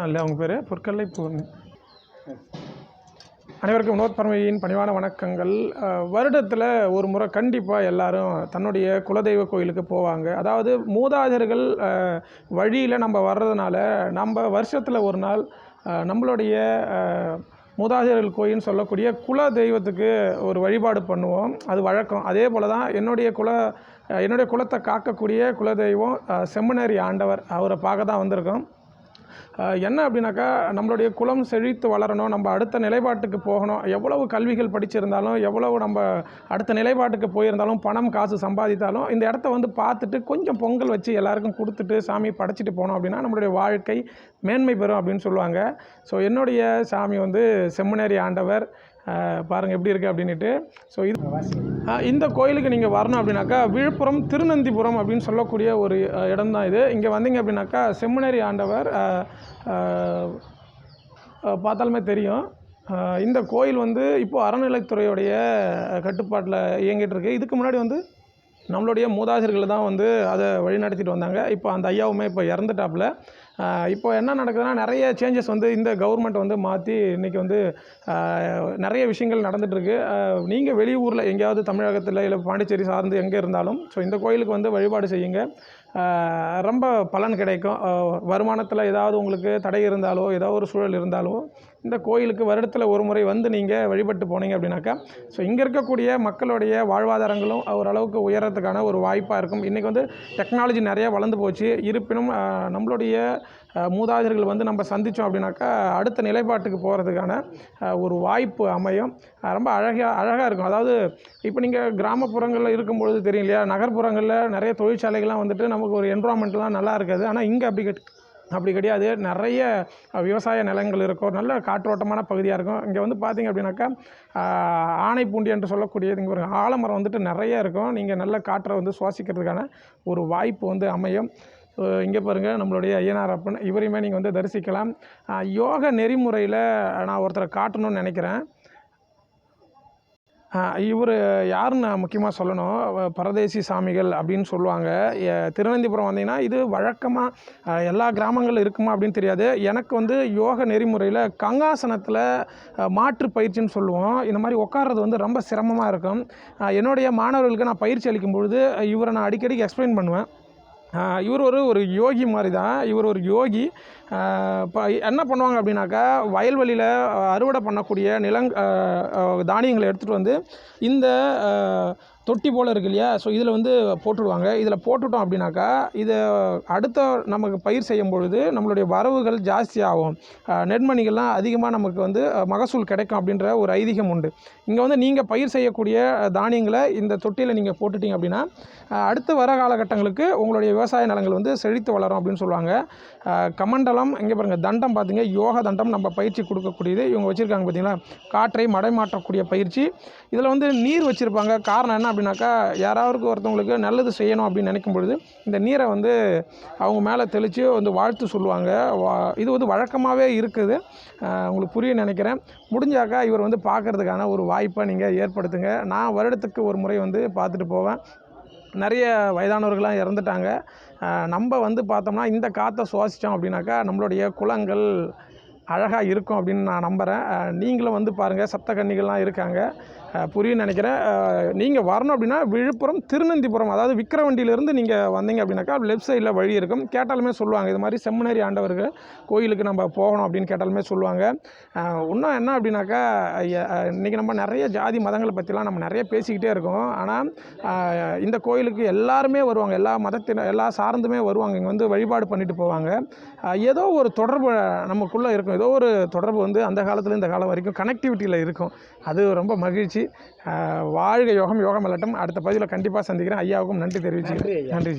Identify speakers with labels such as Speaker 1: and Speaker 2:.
Speaker 1: அல்ல இல்லை அவங்க பேர்? பொற்கல்லை பூர்ணி அனைவருக்கும் வினோத் பரமையின் பணிவான வணக்கங்கள். வருடத்தில் ஒரு முறை கண்டிப்பாக எல்லாரும் தன்னுடைய குலதெய்வ கோயிலுக்கு போவாங்க. அதாவது மூதாதையர்கள் வழியில் நம்ம வர்றதுனால நம்ம வருஷத்தில் ஒரு நாள் நம்மளுடைய மூதாதையர்கள் கோயில்னு சொல்லக்கூடிய குல தெய்வத்துக்கு ஒரு வழிபாடு பண்ணுவோம். அது வழக்கம். அதே போல் தான் என்னுடைய குல என்னுடைய குலத்தை காக்கக்கூடிய குலதெய்வம் செம்மனேரி ஆண்டவர். அவரை பார்க்க தான் வந்திருக்கோம். என்ன அப்படின்னாக்கா நம்மளுடைய குலம் செழித்து வளரணும் நம்ம அடுத்த நிலைப்பாட்டுக்கு போகணும். எவ்வளவு கல்விகள் படிச்சிருந்தாலும் எவ்வளவு நம்ம அடுத்த நிலைப்பாட்டுக்கு போயிருந்தாலும் பணம் காசு சம்பாதித்தாலும் இந்த இடத்த வந்து பார்த்துட்டு கொஞ்சம் பொங்கல் வச்சு எல்லாருக்கும் கொடுத்துட்டு சாமி படைச்சிட்டு போனோம் அப்படின்னா நம்மளுடைய வாழ்க்கை மேன்மை பெறும் அப்படின்னு சொல்லுவாங்க. ஸோ என்னுடைய சாமி வந்து செம்மனேரி ஆண்டவர். பாருங்கள் எப்படி இருக்குது அப்படின்ட்டு ஸோ இது இந்த கோயிலுக்கு நீங்கள் வரணும் அப்படின்னாக்கா விழுப்புரம் திருநந்திபுரம் அப்படின்னு சொல்லக்கூடிய ஒரு இடம் தான் இது. இங்கே வந்தீங்க அப்படின்னாக்கா செம்மனேரி ஆண்டவர் பார்த்தாலுமே தெரியும். இந்த கோயில் வந்து இப்போது அறநிலைத்துறையுடைய கட்டுப்பாட்டில் இயங்கிட்டு இருக்கு இதுக்கு முன்னாடி வந்து நம்மளுடைய மூதாசிரியர்கள் தான் வந்து அதை வழிநடத்திட்டு வந்தாங்க. இப்போ அந்த ஐயாவுமே இப்போ இறந்துட்டாப்புல. இப்போ என்ன நடக்குதுன்னா நிறைய சேஞ்சஸ் வந்து இந்த கவர்மெண்ட் வந்து மாற்றி இன்றைக்கி வந்து நிறைய விஷயங்கள் நடந்துகிட்ருக்கு நீங்கள் வெளியூரில் எங்கேயாவது தமிழகத்தில் இல்லை பாண்டிச்சேரி சார்ந்து எங்கே இருந்தாலும் ஸோ இந்த கோயிலுக்கு வந்து வழிபாடு செய்யுங்க. ரொம்ப பலன் கிடைக்கும். வருமானத்தில் ஏதாவது உங்களுக்கு தடை இருந்தாலோ ஏதோ ஒரு சூழல் இருந்தாலோ இந்த கோயிலுக்கு வருடத்தில் ஒரு முறை வந்து நீங்கள் வழிபட்டு போனீங்க அப்படின்னாக்கா ஸோ இங்கே இருக்கக்கூடிய மக்களுடைய வாழ்வாதாரங்களும் ஓரளவுக்கு உயரத்துக்கான ஒரு வாய்ப்பாக இருக்கும். இன்றைக்கி வந்து டெக்னாலஜி நிறையா வளர்ந்து போச்சு. இருப்பினும் நம்மளுடைய மூதாதையர்கள் வந்து நம்ம சந்தித்தோம் அப்படின்னாக்கா அடுத்த நிலைப்பாட்டுக்கு போகிறதுக்கான ஒரு வாய்ப்பு அமையும். ரொம்ப அழகாக அழகாக இருக்கும். அதாவது இப்போ நீங்கள் கிராமப்புறங்களில் இருக்கும்பொழுது தெரியும் இல்லையா நகர்ப்புறங்களில் நிறைய தொழிற்சாலைகள்லாம் வந்துட்டு நமக்கு ஒரு என்வரான்மெண்ட்லாம் நல்லா இருக்காது. ஆனால் இங்கே அப்படி கட் அப்படி கிடையாது. நிறைய விவசாய நிலங்கள் இருக்கும். நல்ல காற்றோட்டமான பகுதியாக இருக்கும். இங்கே வந்து பார்த்தீங்க அப்படின்னாக்கா ஆனைப்பூண்டி என்று சொல்லக்கூடியது இங்கே ஒரு ஆலமரம் வந்துட்டு நிறைய இருக்கும். நீங்கள் நல்ல காற்றை வந்து சுவாசிக்கிறதுக்கான ஒரு வாய்ப்பு வந்து அமையும். ஸோ இங்கே பாருங்கள் நம்மளுடைய ஐயனார் அப்பன். இவரையுமே நீங்கள் வந்து தரிசிக்கலாம். யோக நெறிமுறையில் நான் ஒருத்தரை காட்டணும்னு நினைக்கிறேன். இவர் யாருன்னு நான் முக்கியமாக சொல்லணும். பரதேசி சாமிகள் அப்படின்னு சொல்லுவாங்க. எ- வந்தீங்கன்னா இது வழக்கமாக எல்லா கிராமங்களும் இருக்குமா அப்படின்னு தெரியாது. எனக்கு வந்து யோக நெறிமுறையில் கங்காசனத்தில் மாற்று பயிற்சின்னு சொல்லுவோம். இந்த மாதிரி உட்கார்றது வந்து ரொம்ப சிரமமாக இருக்கும். என்னுடைய மாணவர்களுக்கு நான் பயிற்சி அளிக்கும் பொழுது இவரை நான் அடிக்கடி எக்ஸ்பிளைன் பண்ணுவேன். இவர் ஒரு ஒரு யோகி மாதிரி தான். இவர் ஒரு யோகி. இப்போ என்ன பண்ணுவாங்க அப்படின்னாக்கா வயல்வெளியில் அறுவடை பண்ணக்கூடிய நிலங் தானியங்களை எடுத்துகிட்டு வந்து இந்த தொட்டி போல் இருக்கு இல்லையா? ஸோ இதில் வந்து போட்டுடுவாங்க. இதில் போட்டுட்டோம் அப்படின்னாக்கா இதை அடுத்த நமக்கு பயிர் செய்யும் பொழுது நம்மளுடைய வரவுகள் ஜாஸ்தியாகும். நெற்மணிகள்லாம் அதிகமாக நமக்கு வந்து மகசூல் கிடைக்கும் அப்படின்ற ஒரு ஐதீகம் உண்டு. இங்கே வந்து நீங்கள் பயிர் செய்யக்கூடிய தானியங்களை இந்த தொட்டியில் நீங்கள் போட்டுட்டீங்க அப்படின்னா அடுத்த வர காலகட்டங்களுக்கு உங்களுடைய விவசாய நிலங்கள் வந்து செழித்து வளரும் அப்படின்னு சொல்லுவாங்க. கமண்டலம் தண்டம் இங்கே பாருங்கள் தண்டம் பார்த்திங்க யோக தண்டம் நம்ம பயிற்சி கொடுக்கக்கூடியது. இவங்க வச்சுருக்காங்க பார்த்தீங்களா காற்றை மடைமாற்றக்கூடிய பயிற்சி. இதில் வந்து நீர் வச்சுருப்பாங்க. காரணம் என்ன அப்படின்னாக்கா யாராவது ஒருத்தவங்களுக்கு நல்லது செய்யணும் அப்படின்னு நினைக்கும் பொழுது இந்த நீரை வந்து அவங்க மேலே தெளித்து வந்து வாழ்த்து சொல்லுவாங்க. வா- இது வந்து வழக்கமாகவே இருக்குது. உங்களுக்கு புரிய நினைக்கிறேன். முடிஞ்சாக்கா இவர் வந்து பார்க்கறதுக்கான ஒரு வாய்ப்பை நீங்கள் ஏற்படுத்துங்க. நான் வருடத்துக்கு ஒரு முறை வந்து பார்த்துட்டு போவேன். நிறைய வயதானவர்கள்லாம் இறந்துட்டாங்க. நம்ம வந்து பார்த்தோம்னா இந்த காற்றை சுவாசித்தோம் அப்படின்னாக்கா நம்மளுடைய குளங்கள் அழகாக இருக்கும் அப்படின்னு நான் நம்புகிறேன் நீங்களும் வந்து பாருங்கள் சப்த கன்னிகள்லாம் இருக்காங்க. புரியும் நினைக்கிறேன். நீங்கள் வரணும் அப்படின்னா விழுப்புரம் திருநந்திபுரம் அதாவது விக்கிரவண்டியிலேருந்து நீங்கள் வந்தீங்க அப்படின்னாக்கா லெஃப்ட் சைடில் வழி இருக்கும். கேட்டாலுமே சொல்லுவாங்க இது மாதிரி செம்மனேரி ஆண்டவர்கள் கோயிலுக்கு நம்ம போகணும் அப்படின்னு கேட்டாலுமே சொல்லுவாங்க. இன்னும் என்ன அப்படின்னாக்கா இன்றைக்கி இன்னைக்கு நம்ம நிறைய ஜாதி மதங்களை பற்றிலாம் நம்ம நிறைய பேசிக்கிட்டே இருக்கோம். ஆனால் இந்த கோயிலுக்கு எல்லாருமே வருவாங்க. எல்லா மதத்தினர் எல்லா சார்ந்துமே வருவாங்க. இங்கே வந்து வழிபாடு பண்ணிட்டு போவாங்க. ஏதோ ஒரு தொடர்பு நமக்குள்ளே இருக்கும். ஏதோ ஒரு தொடர்பு வந்து அந்த காலத்துல இந்த காலம் வரைக்கும் கனெக்டிவிட்டியில் இருக்கும். அது ரொம்ப மகிழ்ச்சி. வாழ்க யோகம் யோகம் விளட்டும் அடுத்த பதிவில் கண்டிப்பாக சந்திக்கிறேன். ஐயாவுக்கும் நன்றி தெரிவிச்சுக்கிறேன். நன்றி.